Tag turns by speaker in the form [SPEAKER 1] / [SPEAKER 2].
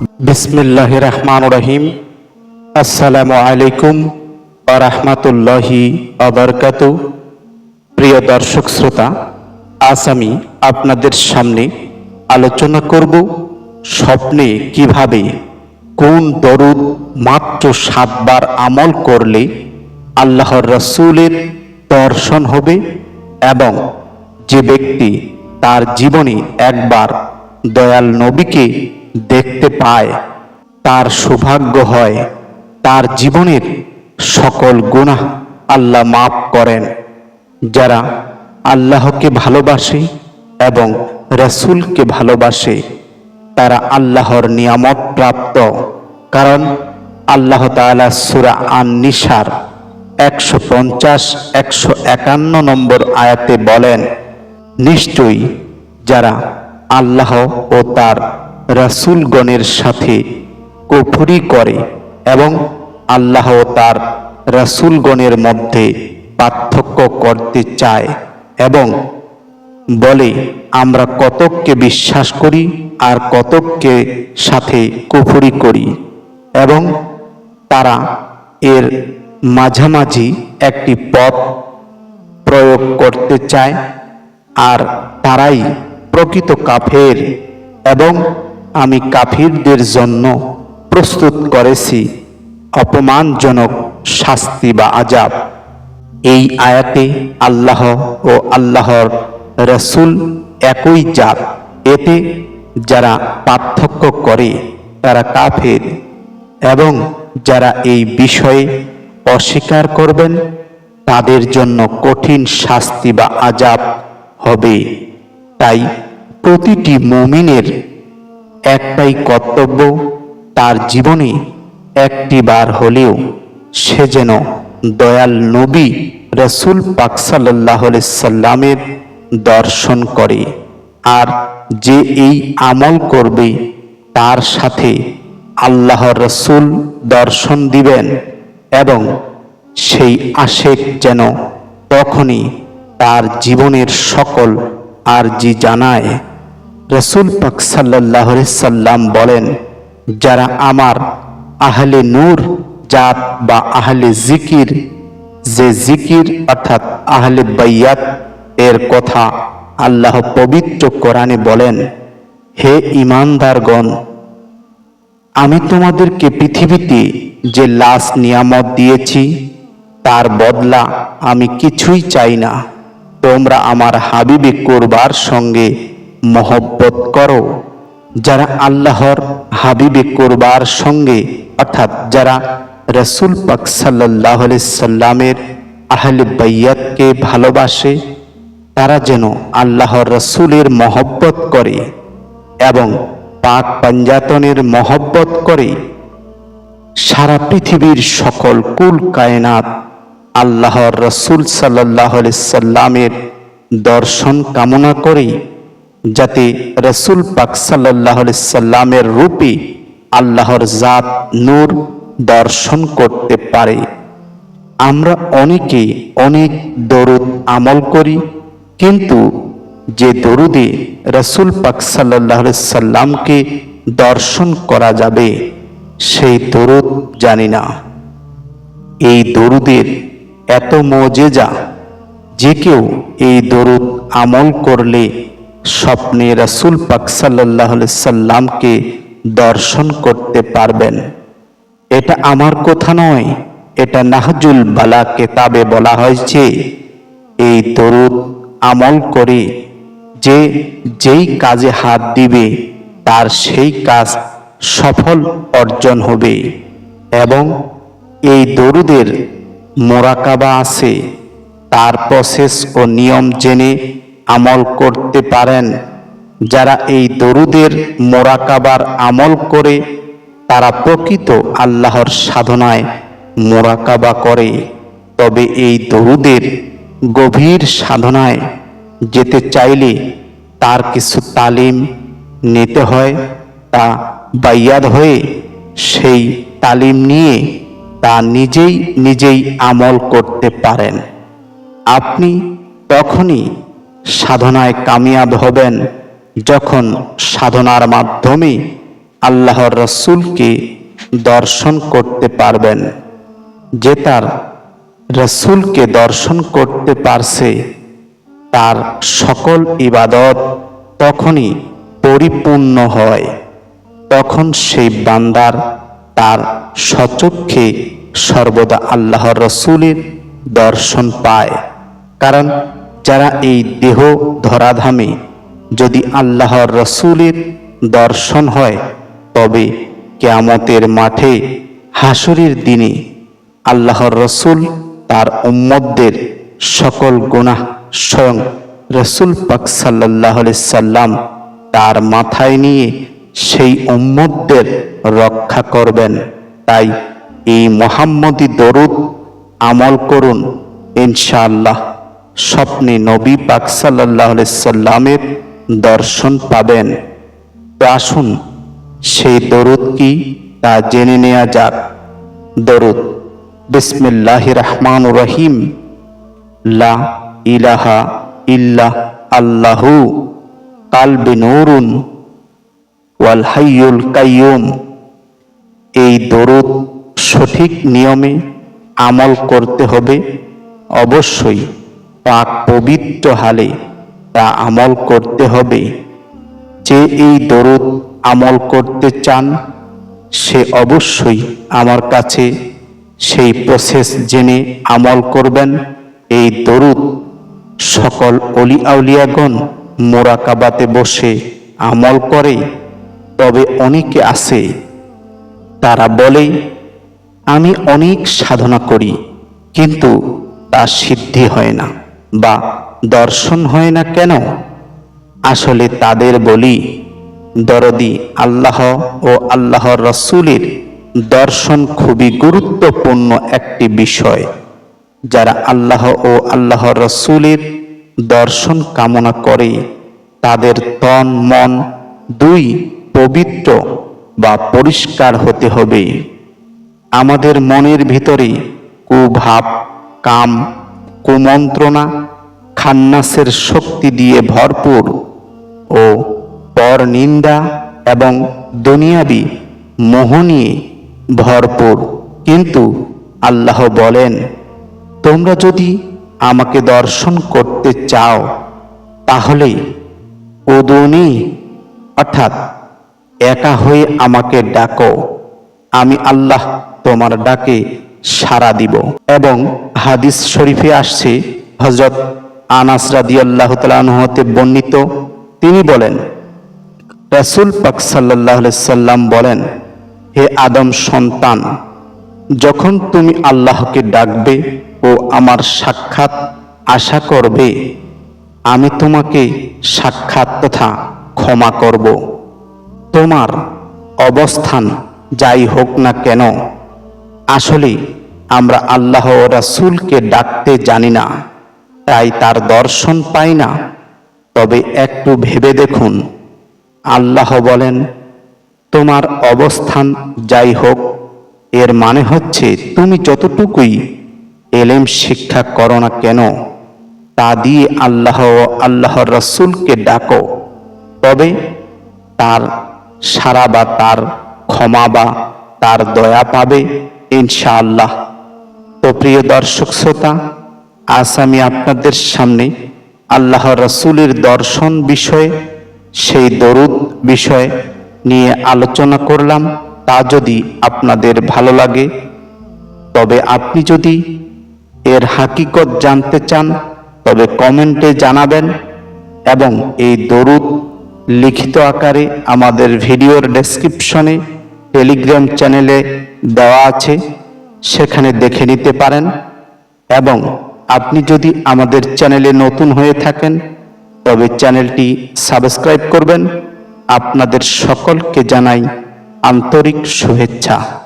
[SPEAKER 1] বিসমিল্লাহ রহমান রহিম আসসালামু আলাইকুম রহমতুল্লাহি আবরকাত প্রিয় দর্শক শ্রোতা, আজ আমি আপনাদের সামনে আলোচনা করব স্বপ্নে কীভাবে কোন দরুদ মাত্র সাতবার আমল করলে আল্লাহর রসুলের দর্শন হবে এবং যে ব্যক্তি তার জীবনে একবার দয়াল নবীকে দেখতে পায়, তার সৌভাগ্য হয়, তার জীবনের সকল গুনাহ আল্লাহ মাফ করেন। যারা আল্লাহকে ভালোবাসে এবং রসুলকে ভালোবাসে, তারা আল্লাহর নিয়ামত প্রাপ্ত। কারণ আল্লাহ তাআলা সুরা আন নিসার একশো পঞ্চাশ, একশো একান্ন নম্বর আয়াতে বলেন, নিশ্চয়ই যারা আল্লাহ ও তার রাসূলগণের সাথে কুফরি করে এবং আল্লাহ তার রাসূলগণের মধ্যে পার্থক্য করতে চায় এবং বলে, আমরা কতককে বিশ্বাস করি আর কতককে সাথে কুফরি করি। এবং তারা এর মাঝামাঝি একটি পথ প্রয়োগ করতে চায়, আর তারাই প্রকৃত কাফের এবং আমি কাফিরদের জন্য প্রস্তুত করেছি অপমানজনক শাস্তি বা আজাব এই আয়াতে আল্লাহ ও আল্লাহর রসুল একই জাত। এতে যারা পার্থক্য করে, তারা কাফের। এবং যারা এই বিষয়ে অস্বীকার করবেন, তাদের জন্য কঠিন শাস্তি বা আজাব হবে। তাই প্রতিটি মুমিনের একটাই কর্তব্য তার জীবনে একটি বার হলেও সে যেন দয়াল নবী রসুল পাক সাল্লাহ সাল্লামের দর্শন করে আর যে এই আমল করবে তার সাথে আল্লাহ রসুল দর্শন দিবেন এবং সেই আশেক যেন তখনই তার জীবনের সকল আর জি জানায়। রসুল পাক সাল্লাহ সাল্লাম বলেন, যারা আমার আহলে নূর, জাত বা আহলে জিকির, যে জিকির অর্থাৎ আহলে বাইয়াত, এর কথা আল্লাহ পবিত্র কোরআনে বলেন, হে ইমানদারগণ, আমি তোমাদেরকে পৃথিবীতে যে লাশ নিয়ামত দিয়েছি, তার বদলা আমি কিছুই চাই না। তোমরা আমার হাবিবে করবার সঙ্গে মহব্বত করো। যারা আল্লাহর হাবিবে করবার সঙ্গে, অর্থাৎ যারা রসুল পাক সাল্লাহ সাল্লামের আহলে বাইয়াতকে ভালোবাসে, তারা যেন আল্লাহর রসুলের মহব্বত করে এবং পাক পাঞ্জাতনের মহব্বত করে। সারা পৃথিবীর সকল কুল কায়নাত আল্লাহর রসুল সাল্লাহ সাল্লামের দর্শন কামনা করে যাতে রসুল পাক সাল্লাহ সাল্লামের রূপে আল্লাহর জাত নূর দর্শন করতে পারে। আমরা অনেকে অনেক দরুদ আমল করি, কিন্তু যে দরুদে রসুল পাক সাল্লাহ সাল্লামকে দর্শন করা যাবে, সেই দরুদ জানি না। এই দরুদের এত মজেজা যে কেউ এই দরুদ আমল করলে স্বপ্নে রসুল পাক সাল্লাহ সাল্লামকে দর্শন করতে পারবেন। এটা আমার কথা নয়, এটা নাহজুল বালা কেতাবে বলা হয়েছে। এই দরুদ আমল করে যে যেই কাজে হাত দিবে, তার সেই কাজ সফল অর্জন হবে। এবং এই দরুদের মোরাকাবা আছে, তার প্রসেস ও নিয়ম জেনে আমল করতে পারেন। যারা এই দরুদের মোরাকাবার আমল করে, তারা প্রকৃত আল্লাহর সাধনায় মোরাকাবা করে। তবে এই দরুদের গভীর সাধনায় যেতে চাইলে তার কিছু তালিম নিতে হয়, তা বাইয়াদ হয়ে সেই তালিম নিয়ে তা নিজেই নিজেই আমল করতে পারেন। আপনি তখনই সাধনায় কামিয়াব হবেন যখন সাধনার মাধ্যমে আল্লাহর রসুলকে দর্শন করতে পারবেন। যে তার রসুলকে দর্শন করতে পারছে, তার সকল ইবাদত তখনই পরিপূর্ণ হয়। তখন সেই বান্দার তার সচক্ষে সর্বদা আল্লাহর রসুলের দর্শন পায়। কারণ যারা এই দেহ ধরাধামে যদি আল্লাহর রসুলের দর্শন হয়, তবে কেয়ামতের মাঠে হাসুরের দিনে আল্লাহর রসুল তার উম্মতদের সকল গুনাহ স্বয়ং রসুল পাক সাল্লাহ সাল্লাম তার মাথায় নিয়ে সেই উম্মতদের রক্ষা করবেন। তাই এই মোহাম্মদী দরুদ আমল করুন, ইনশাআল্লাহ। স্বপ্নে নবী পাক সাল্লাহ সাল্লামের দর্শন পাবেন। আসুন, সেই দরুদ কি তা জেনে নেওয়া যাক। দরুদ বিসমিল্লাহ রহমান রহিম। লা ইলাহা ইল্লাহ আল্লাহু কালবি নুরুন ওয়াল হাইয়ুল কাইয়ুম। এই দরুদ সঠিক নিয়মে আমল করতে হবে, অবশ্যই। পাক পবিত্র হালে তা আমল করতে হবে। যে এই দরুদ আমল করতে চান, সে অবশ্যই আমার কাছে সেই প্রসেস জেনে আমল করবেন। এই দরুদ সকল অলি আউলিয়াগণ মোরাকাবাতে বসে আমল করে। তবে অনেকে আছে, তারা বলে, আমি অনেক সাধনা করি, কিন্তু তা সিদ্ধি হয় না। বা দর্শন হয় না কেন? আসলে তাদের বলি, দরদি আল্লাহ ও আল্লাহর রসুলের দর্শন খুবই গুরুত্বপূর্ণ একটি বিষয়। যারা আল্লাহ ও আল্লাহর রসুলের দর্শন কামনা করে, তাদের তন, মন দুই পবিত্র বা পরিষ্কার হতে হবে। আমাদের মনের ভিতরে কুভাব, কাম কুমন্ত্রণা, খান্নাসের শক্তি দিয়ে ভরপুর ও পর নিন্দা এবং দুনিয়াবি মোহ নিয়ে ভরপুর। কিন্তু আল্লাহ বলেন, তোমরা যদি আমাকে দর্শন করতে চাও, তাহলে উদুনি, অর্থাৎ একা হয়ে আমাকে ডাকো। আমি আল্লাহ তোমার ডাকে সাড়া দিব। এবং হাদিস শরীফে আসছে হজরত আনাস রাদিয়াল্লাহু তাআলা হতে বর্ণিত, তিনি বলেন, রাসূল পাক আলাইহি সাল্লাম বলেন, হে আদম সন্তান, যখন তুমি আল্লাহকে ডাকবে ও আমার সাক্ষাৎ আশা করবে, আমি তোমাকে সাক্ষাৎ তথা ক্ষমা করব। তোমার অবস্থান যাই হোক না কেন আসলে আমরা আল্লাহ রাসূলকে ডাকতে জানি না, তাই তার দর্শন পাই না। তবে একটু ভেবে দেখুন, আল্লাহ বলেন, তোমার অবস্থান যাই হোক, এর মানে হচ্ছে তুমি যতটুকুই এলেম শিক্ষা করো না কেন, তা দিয়ে আল্লাহ ও আল্লাহর রসুলকে ডাকো। তবে তার সারা বা তার ক্ষমা বা তার দয়া পাবে ইনশাআল্লাহ। তো প্রিয় দর্শক শ্রোতা, আজ আমি আপনাদের সামনে আল্লাহ রসুলের দর্শন বিষয়ে, সেই দরুদ বিষয়ে নিয়ে আলোচনা করলাম। তা যদি আপনাদের ভালো লাগে, তবে আপনি যদি এর হাকিকত জানতে চান, তবে কমেন্টে জানাবেন এবং এই দরুদ লিখিত আকারে আমাদের ভিডিওর ডেসক্রিপশনে টেলিগ্রাম চ্যানেলে দেওয়া আছে, সেখানে দেখে নিতে পারেন। এবং আপনি যদি আমাদের চ্যানেলে নতুন হয়ে থাকেন, তবে চ্যানেলটি সাবস্ক্রাইব করবেন। আপনাদের সকলকে জানাই আন্তরিক শুভেচ্ছা।